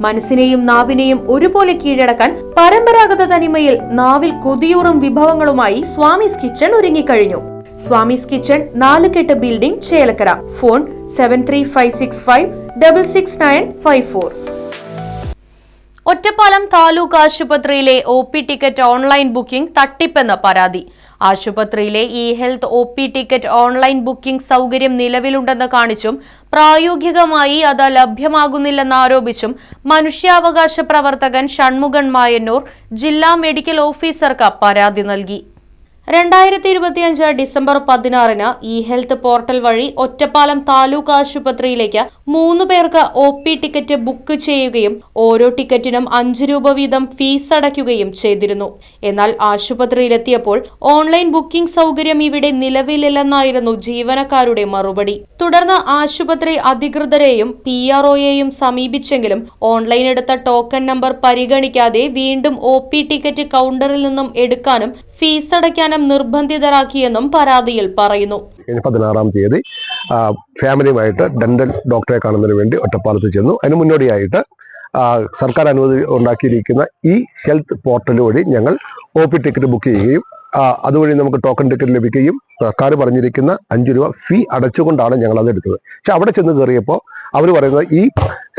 മനസ്സിനെയും നാവിനെയും ഒരുപോലെ കീഴടക്കാൻ പരമ്പരാഗത തനിമയിൽ നാവിൽ കൊതിയൂറും വിഭവങ്ങളുമായി സ്വാമിസ് കിച്ചൺ ഒരുങ്ങിക്കഴിഞ്ഞു. സ്വാമിസ് കിച്ചൺ നാലുകെട്ട് building Chelakkara. Phone seven three five six five double six nine five four Ottapalam taluk ആശുപത്രിയിലെ O P ticket online booking തട്ടിപ്പെന്ന പരാതി. ആശുപത്രിയിലെ E health O P ticket online booking സൗകര്യം നിലവിലുണ്ടെന്ന് കാണിച്ചും പ്രായോഗികമായി അത് ലഭ്യമാകുന്നില്ലെന്നാരോപിച്ചും മനുഷ്യാവകാശ പ്രവർത്തകൻ ഷൺമുഖൻ മായന്നൂർ ജില്ലാ മെഡിക്കൽ ഓഫീസർക്ക് പരാതി നൽകി. രണ്ടായിരത്തി ഇരുപത്തിയഞ്ച് ഡിസംബർ പതിനാറിന് ഇ ഹെൽത്ത് പോർട്ടൽ വഴി ഒറ്റപ്പാലം താലൂക്ക് ആശുപത്രിയിലേക്ക് മൂന്ന് പേർക്ക് ഒ പി ടിക്കറ്റ് ബുക്ക് ചെയ്യുകയും ഓരോ ടിക്കറ്റിനും അഞ്ച് രൂപ വീതം ഫീസ് അടയ്ക്കുകയും ചെയ്തിരുന്നു. എന്നാൽ ആശുപത്രിയിലെത്തിയപ്പോൾ ഓൺലൈൻ ബുക്കിംഗ് സൗകര്യം ഇവിടെ നിലവിലില്ലെന്നായിരുന്നു ജീവനക്കാരുടെ മറുപടി. തുടർന്ന് ആശുപത്രി അധികൃതരെയും പി ആർഒയെയും സമീപിച്ചെങ്കിലും ഓൺലൈൻ എടുത്ത ടോക്കൺ നമ്പർ പരിഗണിക്കാതെ വീണ്ടും ഒ ടിക്കറ്റ് കൗണ്ടറിൽ നിന്നും എടുക്കാനും ഫീസ് അടയ്ക്കാനും നിർബന്ധിതരാക്കിയെന്നും പരാതിയിൽ പറയുന്നു. പതിനാറാം തീയതി ഫാമിലിയുമായിട്ട് ഡെന്റൽ ഡോക്ടറെ കാണുന്നതിന് വേണ്ടി ഒറ്റപ്പാലത്ത് ചെന്നു. അതിന് മുന്നോടിയായിട്ട് സർക്കാർ അനുമതി ഉണ്ടാക്കിയിരിക്കുന്ന ഈ ഹെൽത്ത് പോർട്ടൽ വഴി ഞങ്ങൾ ഒ പി ടിക്കറ്റ് ബുക്ക് ചെയ്യുകയും അതുവഴി നമുക്ക് ടോക്കൺ ടിക്കറ്റ് ലഭിക്കുകയും സർക്കാർ പറഞ്ഞിരിക്കുന്ന അഞ്ച് രൂപ ഫീ അടച്ചുകൊണ്ടാണ് ഞങ്ങൾ അത് എടുത്തത്. പക്ഷെ അവിടെ ചെന്ന് കയറിയപ്പോൾ അവർ പറയുന്നത് ഈ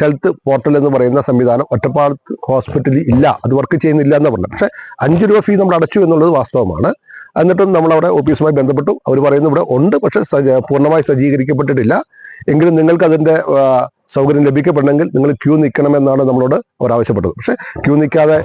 ഹെൽത്ത് പോർട്ടൽ എന്ന് പറയുന്ന സംവിധാനം ഒറ്റപ്പാലത്ത് ഹോസ്പിറ്റലിൽ ഇല്ല അത് വർക്ക് ചെയ്യുന്നില്ല എന്ന് പറഞ്ഞു പക്ഷെ അഞ്ച് രൂപ ഫീ നമ്മൾ അടച്ചു എന്നുള്ളത് വാസ്തവമാണ്. എന്നിട്ടും നമ്മളവിടെ ഓഫീസുമായി ബന്ധപ്പെട്ടു. അവർ പറയുന്നു ഇവിടെ ഉണ്ട് പക്ഷെ പൂർണമായി സജ്ജീകരിക്കപ്പെട്ടിട്ടില്ല. എങ്കിലും നിങ്ങൾക്ക് അതിന്റെ സൗകര്യം ലഭിക്കപ്പെടണമെങ്കിൽ നിങ്ങൾ ക്യൂ നിൽക്കണമെന്നാണ് നമ്മളോട് അവർ ആവശ്യപ്പെട്ടത്. പക്ഷെ ക്യൂ നിൽക്കാതെ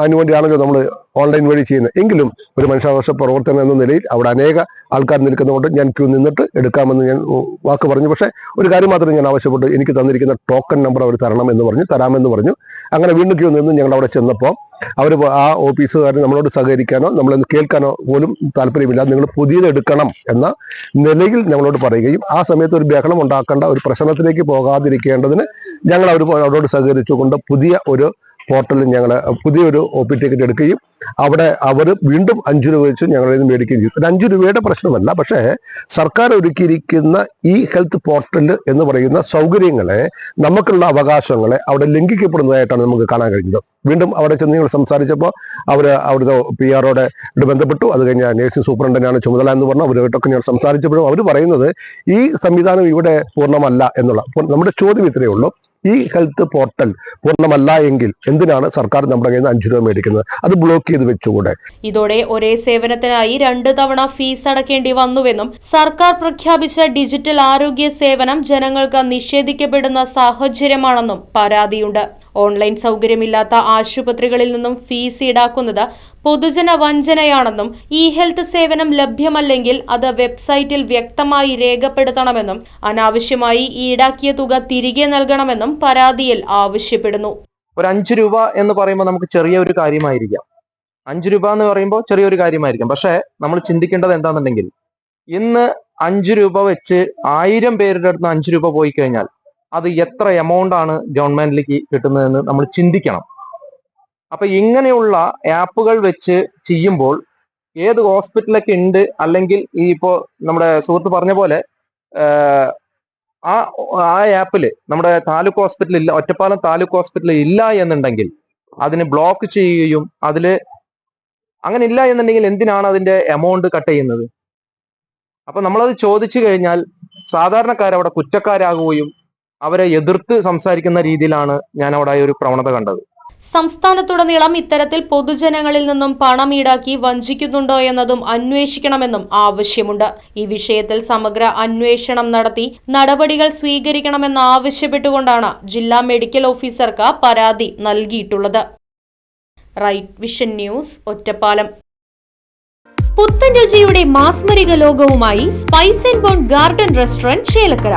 അതിനുവേണ്ടിയാണല്ലോ നമ്മൾ ഓൺലൈൻ വഴി ചെയ്യുന്നത്. എങ്കിലും ഒരു മനുഷ്യാവകാശ പ്രവർത്തനം എന്ന നിലയിൽ അവിടെ അനേക ആൾക്കാർ നിൽക്കുന്നതുകൊണ്ട് ഞാൻ ക്യൂ നിന്നിട്ട് എടുക്കാമെന്ന് ഞാൻ വാക്ക് പറഞ്ഞു. പക്ഷേ ഒരു കാര്യം മാത്രം ഞാൻ ആവശ്യപ്പെട്ടു. എനിക്ക് തന്നിരിക്കുന്ന ടോക്കൺ നമ്പർ അവർ തരണം എന്ന് പറഞ്ഞു തരാമെന്ന് പറഞ്ഞു. അങ്ങനെ വീണ്ടും ക്യൂ നിന്ന് ഞങ്ങൾ അവിടെ ചെന്നപ്പോൾ അവർ ആ ഓഫീസുകാർ നമ്മളോട് സഹകരിക്കാനോ നമ്മളൊന്ന് കേൾക്കാനോ പോലും താല്പര്യമില്ല. നിങ്ങൾ പുതിയത് എടുക്കണം എന്ന നിലയിൽ ഞങ്ങളോട് പറയുകയും ആ സമയത്ത് ഒരു ബഹളം ഉണ്ടാക്കേണ്ട ഒരു പ്രശ്നത്തിലേക്ക് പോകാതിരിക്കേണ്ടതിന് ഞങ്ങൾ അവർ അവരോട് സഹകരിച്ചുകൊണ്ട് പുതിയ ഒരു പോർട്ടലിൽ ഞങ്ങൾ പുതിയൊരു ഒ പി ടിക്കറ്റ് എടുക്കുകയും അവിടെ അവർ വീണ്ടും അഞ്ച് രൂപ വെച്ച് ഞങ്ങളിൽ നിന്ന് മേടിക്കുകയും ചെയ്തു. ഒരു അഞ്ച് രൂപയുടെ പ്രശ്നമല്ല. പക്ഷേ സർക്കാർ ഒരുക്കിയിരിക്കുന്ന ഈ ഹെൽത്ത് പോർട്ടൽ എന്ന് പറയുന്ന സൗകര്യങ്ങളെ നമുക്കുള്ള അവകാശങ്ങളെ അവിടെ ലംഘിക്കപ്പെടുന്നതായിട്ടാണ് നമുക്ക് കാണാൻ കഴിഞ്ഞത്. വീണ്ടും അവിടെ ചെന്ന് ഞങ്ങൾ സംസാരിച്ചപ്പോൾ അവർ അവിടുത്തെ പി ആറോടെ ബന്ധപ്പെട്ടു. അത് കഴിഞ്ഞ നേഴ്സിംഗ് സൂപ്രണ്ടനാണ് ചുമതല എന്ന് പറഞ്ഞു. അവരുമായിട്ടൊക്കെ ഞങ്ങൾ സംസാരിച്ചപ്പോഴും അവർ പറയുന്നത് ഈ സംവിധാനം ഇവിടെ പൂർണമല്ല എന്നുള്ള. നമ്മുടെ ചോദ്യം ഇത്രയേ ഉള്ളൂ. ഈ ഹെൽത്ത് പോർട്ടൽ പൂർണമല്ല എങ്കിൽ എന്തിനാണ് സർക്കാർ നമ്മുടെ കയ്യിൽ നിന്ന് അഞ്ചു രൂപ മേടിക്കുന്നത്? അത് ബ്ലോക്ക് ചെയ്ത് വെച്ചുകൂടെ? ഇതോടെ ഒരേ സേവനത്തിനായി രണ്ട് തവണ ഫീസ് അടക്കേണ്ടി വന്നുവെന്നും സർക്കാർ പ്രഖ്യാപിച്ച ഡിജിറ്റൽ ആരോഗ്യ സേവനം ജനങ്ങൾക്ക് നിഷേധിക്കപ്പെടുന്ന സാഹചര്യമാണെന്നും പരാതിയുണ്ട്. ഓൺലൈൻ സൗകര്യമില്ലാത്ത ആശുപത്രികളിൽ നിന്നും ഫീസ് ഈടാക്കുന്നത് പൊതുജന വഞ്ചനയാണെന്നും ഇ ഹെൽത്ത് സേവനം ലഭ്യമല്ലെങ്കിൽ അത് വെബ്സൈറ്റിൽ വ്യക്തമായി രേഖപ്പെടുത്തണമെന്നും അനാവശ്യമായി ഈടാക്കിയ തുക തിരികെ നൽകണമെന്നും പരാതിയിൽ ആവശ്യപ്പെടുന്നു. ഒരു അഞ്ച് രൂപ എന്ന് പറയുമ്പോൾ നമുക്ക് ചെറിയ ഒരു കാര്യമായിരിക്കാം. അഞ്ച് രൂപ എന്ന് പറയുമ്പോൾ ചെറിയൊരു കാര്യമായിരിക്കാം. പക്ഷേ നമ്മൾ ചിന്തിക്കേണ്ടത് എന്താണെന്നുണ്ടെങ്കിൽ ഇന്ന് അഞ്ച് രൂപ വെച്ച് ആയിരം പേരുടെ അടുത്ത് അഞ്ച് രൂപ പോയി കഴിഞ്ഞാൽ അത് എത്ര എമൗണ്ട് ആണ് ഗവൺമെന്റിലേക്ക് കിട്ടുന്നതെന്ന് നമ്മൾ ചിന്തിക്കണം. അപ്പൊ ഇങ്ങനെയുള്ള ആപ്പുകൾ വെച്ച് ചെയ്യുമ്പോൾ ഏത് ഹോസ്പിറ്റലൊക്കെ ഉണ്ട്? അല്ലെങ്കിൽ ഈ ഇപ്പോ നമ്മുടെ സുഹൃത്ത് പറഞ്ഞ പോലെ ആ ആ ആപ്പിൽ നമ്മുടെ താലൂക്ക് ഹോസ്പിറ്റൽ ഇല്ല ഒറ്റപ്പാലം താലൂക്ക് ഹോസ്പിറ്റൽ ഇല്ല എന്നുണ്ടെങ്കിൽ അതിന് ബ്ലോക്ക് ചെയ്യുകയും അതിൽ അങ്ങനെ ഇല്ല എന്നുണ്ടെങ്കിൽ എന്തിനാണ് അതിന്റെ എമൗണ്ട് കട്ട് ചെയ്യുന്നത്? അപ്പൊ നമ്മളത് ചോദിച്ചു കഴിഞ്ഞാൽ സാധാരണക്കാർ അവിടെ കുറ്റക്കാരാകുകയും അവരെ എതിർത്ത് സംസാരിക്കുന്ന രീതിയിലാണ് ഞാൻ അവിടെ ഒരു പ്രവണത കണ്ടത്. സംസ്ഥാനത്തുടനീളം ഇത്തരത്തിൽ പൊതുജനങ്ങളിൽ നിന്നും പണം ഈടാക്കി വഞ്ചിക്കുന്നുണ്ടോ എന്നതും അന്വേഷിക്കണമെന്നും ആവശ്യമുണ്ട്. ഈ വിഷയത്തിൽ സമഗ്ര അന്വേഷണം നടത്തി നടപടികൾ സ്വീകരിക്കണമെന്ന് ആവശ്യപ്പെട്ടുകൊണ്ടാണ് ജില്ലാ മെഡിക്കൽ ഓഫീസർക്ക് പരാതി നൽകിയിട്ടുള്ളത്. Right vision news Ottapalam. പുത്തൻ രുചിയുടെ മാസ്മരിക ലോകവുമായി spice and bone garden restaurant Chelakkara.